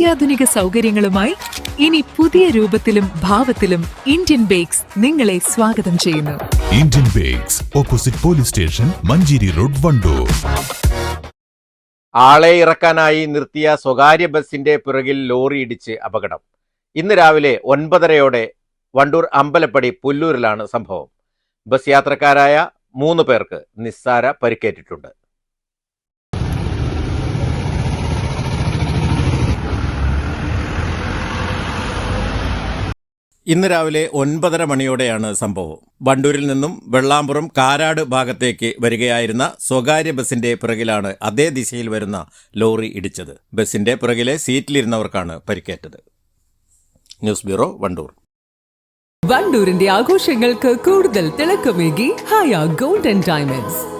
അത്യാധുനിക സൗകര്യങ്ങളുമായി ഇനി പുതിയ രൂപത്തിലും ഭാവത്തിലും ഇന്ത്യൻ ബേക്സ് നിങ്ങളെ സ്വാഗതം ചെയ്യുന്നു. Indian Bakes opposite police station Manjeri road Wandoor. ആളെ ഇറക്കാനായി നിർത്തിയ സ്വകാര്യ ബസിന്റെ പിറകിൽ ലോറി ഇടിച്ച് അപകടം. ഇന്ന് രാവിലെ ഒൻപതരയോടെ വണ്ടൂർ അമ്പലപ്പടി പുല്ലൂരിലാണ് സംഭവം. ബസ് യാത്രക്കാരായ മൂന്ന് പേർക്ക് നിസ്സാര പരിക്കേറ്റിട്ടുണ്ട്. ഇന്ന് രാവിലെ ഒൻപതര മണിയോടെയാണ് സംഭവം. വണ്ടൂരിൽ നിന്നും വെള്ളാമ്പുറം കാരാട് ഭാഗത്തേക്ക് വരികയായിരുന്ന സ്വകാര്യ ബസിന്റെ പിറകിലാണ് അതേ ദിശയിൽ വരുന്ന ലോറി ഇടിച്ചത്. ബസിന്റെ പിറകിലെ സീറ്റിലിരുന്നവർക്കാണ് പരിക്കേറ്റത്. News bureau Wandoor. വണ്ടൂരിന്റെ ആഘോഷങ്ങൾക്ക് കൂടുതൽ തിളക്കമേകി ഹയ ഗോൾഡൻ ഡയമണ്ട്സ്